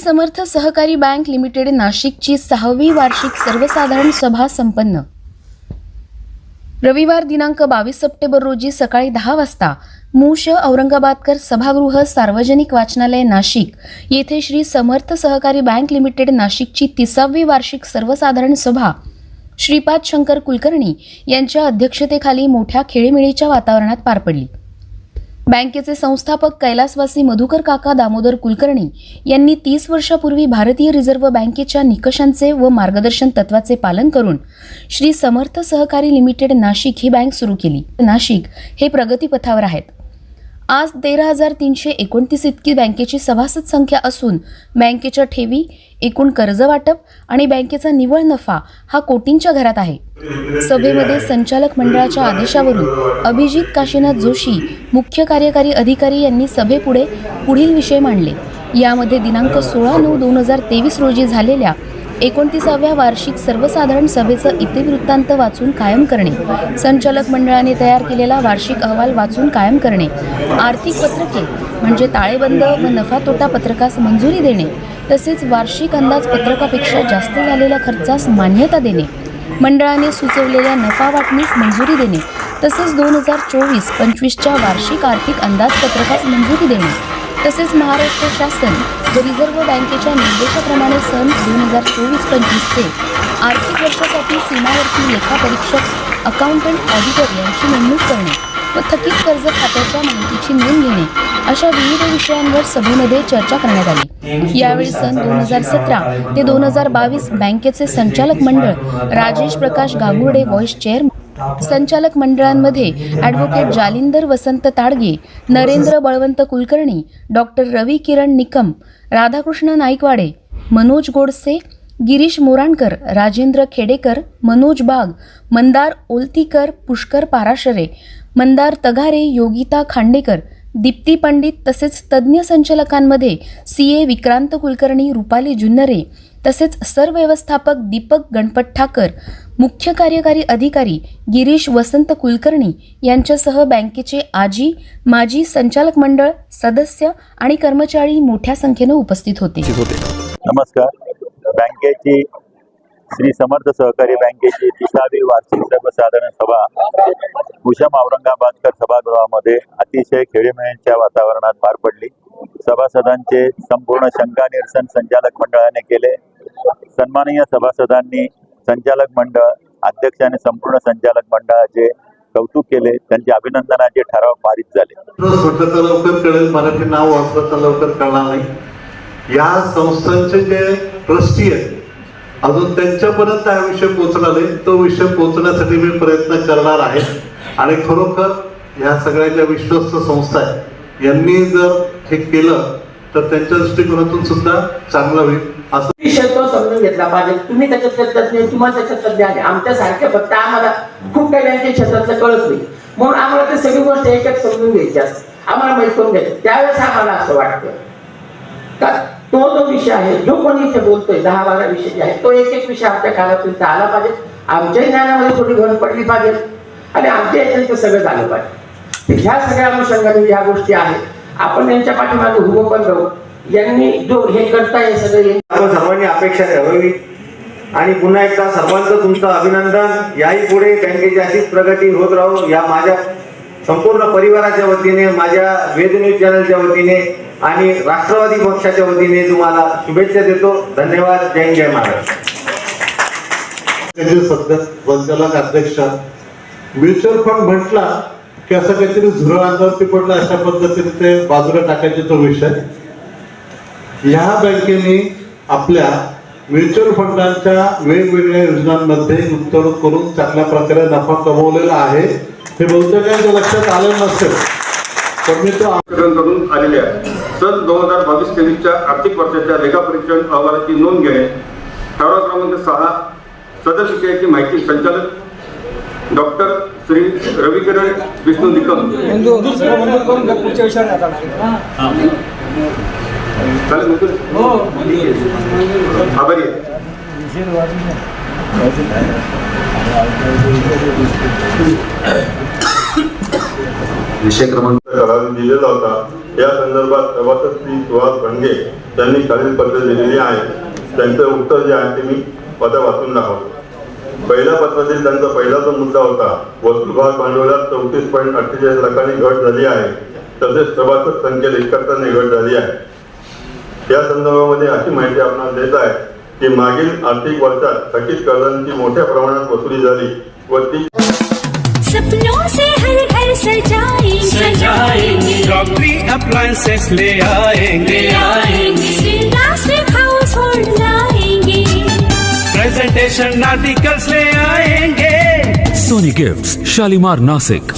समर्थ सहकारी bank limited नाशिकची सहावी वार्षिक सर्वसाधारण सभा संपन्न. रविवार दिनांक बावीस सप्टेंबर रोजी सकाळी दहा वाजता मूश औरंगाबादकर सभागृह सार्वजनिक वाचनालय नाशिक येथे श्री समर्थ सहकारी बँक लिमिटेड नाशिकची तिसावी वार्षिक सर्वसाधारण सभा श्रीपाद शंकर कुलकर्णी यांच्या अध्यक्षतेखाली मोठ्या खेळीमेळीच्या वातावरणात पार पडली. बँकेचे संस्थापक कैलासवासी मधुकर काका दामोदर कुलकर्णी यांनी तीस वर्षापूर्वी भारतीय रिझर्व्ह बँकेच्या निकषांचे व मार्गदर्शन तत्वाचे पालन करून श्री समर्थ सहकारी लिमिटेड नाशिक ही बँक सुरू केली. नाशिक हे प्रगतीपथावर आहेत. आज तेरा हजार तीनशे एकोणतीस इतकी बँकेची सभासद संख्या असून बँकेच्या ठेवी एकूण कर्ज वाटप आणि बँकेचा निव्वळ नफा हा कोटींच्या घरात आहे. सभेमध्ये संचालक मंडळाच्या आदेशावरून अभिजित काशीनाथ जोशी मुख्य कार्यकारी अधिकारी यांनी सभेपुढे पुढील विषय मांडले. यामध्ये दिनांक सोळा नऊ दोन हजार तेवीस रोजी झालेल्या एकोणतीसाव्या वार्षिक सर्वसाधारण सभेचं इतिवृत्तांत वाचून कायम करणे. संचालक मंडळाने तयार केलेला वार्षिक अहवाल वाचून कायम करणे. आर्थिक पत्रके म्हणजे ताळेबंद व नफा तोटा पत्रकास मंजुरी देणे. तसेच वार्षिक अंदाजपत्रकापेक्षा जास्त झालेल्या खर्चास मान्यता देणे. मंडळाने सुचवलेल्या नफा वाटणीस मंजुरी देणे. तसेच दोन हजार चोवीस पंचवीसच्या वार्षिक आर्थिक अंदाजपत्रकास मंजुरी देणे. तसेच महाराष्ट्र शासन व रिझर्व्ह बँकेच्या निर्देशाप्रमाणे सन दोन हजार चोवीस पंचवीसचे आर्थिक वर्षासाठी सीमावर्ती लेखापरीक्षक अकाउंटंट ऑडिटर यांची नेमणूक करणे व थकीत कर्ज खात्याच्या माहितीची नोंद घेणे अशा विविध विषयांवर सभेमध्ये चर्चा करण्यात आली. यावेळी सन दोन हजार सतरा ते दोन हजार बावीस बँकेचे संचालक मंडळ राजेश प्रकाश गांगुर्डे व्हॉइस चेअरमन संचालक मंडळांमध्ये ॲडव्होकेट जालिंदर वसंत ताडगे नरेंद्र बळवंत कुलकर्णी डॉक्टर रवी किरण निकम राधाकृष्ण नाईकवाडे मनोज गोडसे गिरीश मोराणकर राजेंद्र खेडेकर मनोज बाग मंदार ओलतीकर पुष्कर पाराशरे मंदार तगारे योगिता खांडेकर दीप्ती पंडित तसेच तज्ज्ञ संचालकांमध्ये सी ए विक्रांत कुलकर्णी रुपाली जुन्नरे तसेच सरव्यवस्थापक दीपक गणपत ठाकर मुख्य कार्यकारी अधिकारी गिरीश वसंत कुलकर्णी यांच्यासह बँकेचे आजी माजी संचालक मंडळ सदस्य आणि कर्मचारी मोठ्या संख्येनं उपस्थित होते. नमस्कार. बँकेची श्री समर्थ सहकारी बँकेची तिसावी वार्षिक सर्वसाधारण सभा भूषम औरंगाबादकर सभागृहामध्ये अतिशय खेळीमेळीच्या वातावरणात पार पडली. सभासदांचे संपूर्ण शंका निरसन संचालक मंडळाने केले. सन्माननीय सभासदांनी संचालक मंडळ अध्यक्ष आणि संपूर्ण संचालक मंडळाचे कौतुक केले त्यांचे अभिनंदनाचे ठराव पारित झाले. स्वतःचा लवकर कळेल मराठी नाव वापरता लवकर कळणार नाही. या संस्थांचे जे ट्रस्टी आहेत अजून त्यांच्यापर्यंत हा विषय पोहोचला नाही. तो विषय पोहोचण्यासाठी मी प्रयत्न करणार आहे. आणि खरोखर ह्या सगळ्या ज्या विश्वस्त संस्था आहेत यांनी जर हे केलं तर त्यांच्या दृष्टिकोनातून सुद्धा चांगलं होईल. असं विषय तो समजून घेतला पाहिजे. तुम्ही त्याच्यात तज्ञ तुम्हाला त्याच्यात तज्ञ आहे. आमच्यासारखे फक्त आम्हाला खूप काही बँकेच्या क्षेत्रातलं कळत नाही. म्हणून आम्हाला ते सगळी गोष्ट एक एक समजून घ्यायची असते. आम्हाला माहीत करून घ्यायचं. त्यावेळेस आम्हाला असं वाटतं. का तो जो विषय आहे जो कोणी इथे बोलतोय दहा बारा विषय जे आहे तो एक एक विषय आमच्या काळातून आला पाहिजे. आमच्या ज्ञानामध्ये थोडी घट पडली पाहिजे. आणि आमच्या याच्यात सगळं झालं पाहिजे. ह्या सगळ्या अनुषंगाने ह्या गोष्टी आहेत. आपण यांच्या पाठीमागे उभं पण राहू. यांनी जो हे करताय सगळं सर्वांनी अपेक्षा ठरवली आणि पुन्हा एकदा सर्वांचं तुमचं अभिनंदन. याही पुढे बँकेची अशीच प्रगती होत राहू. या माझ्या संपूर्ण परिवाराच्या वतीने माझ्या वेद न्यूज चॅनलच्या वतीने आणि राष्ट्रवादी पक्षाच्या वतीने तुम्हाला शुभेच्छा देतो. धन्यवाद. जय जय सध्या संचालक अध्यक्ष म्युच्युअल फंड म्हटला की असं काहीतरी झुरळ अंगावरती पडलं अशा पद्धतीने ते बाजूला टाकायचे तो विषय. ह्या बँकेने आपल्या म्युच्युअल फंडांच्या वेगवेगळ्या योजनांमध्ये गुंतवणूक करून चांगल्या प्रकारे नफा कमवलेला आहे हे बहुतेकांच्या लक्षात आलं नसेल पण मी तो करून आलेल्या सन दोन हजार बावीस तेवीसच्या आर्थिक वर्षाच्या लेखापरीक्षण अहवालाची नोंद घेणे ठराव क्रमांक सहा सदर विषयाची माहिती संचालक डॉक्टर श्री रविकिरण विष्णू निकम चालेल मंजूर? आभारी आहे. विषय क्रमांक ठराव दिलेला होता. या संदर्भात सभासद श्री सुहास भंगे यांनी खालील पत्र दिलेली आहे त्यांचं उत्तर जे आहे ते मी पद वाचून दाखवतो. पहिल्या पत्रातील त्यांचा पहिला जो मुद्दा होता वस्तुभाग भांडवलात चौतीस पॉईंट अठ्ठेचाळीस लाखांनी घट झाली आहे. तसेच सभासद संख्येत एकाहत्तरने घट झाली आहे. या संदर्भामध्ये अशी माहिती आपणाला देत आहे की मागील आर्थिक वर्षात थकीत कर्जांची मोठ्या प्रमाणात वसुली झाली व ती सपनों से हर घर सजाएंगे. सजाएंगे. डॉक्टरी अप्लायंसेस ले आएंगे. आएंगे. प्लास्टिक हाउस होल्ड लाएंगे. प्रेजेंटेशन आर्टिकल्स ले आएंगे. Sony Gifts, Shalimar Nasik.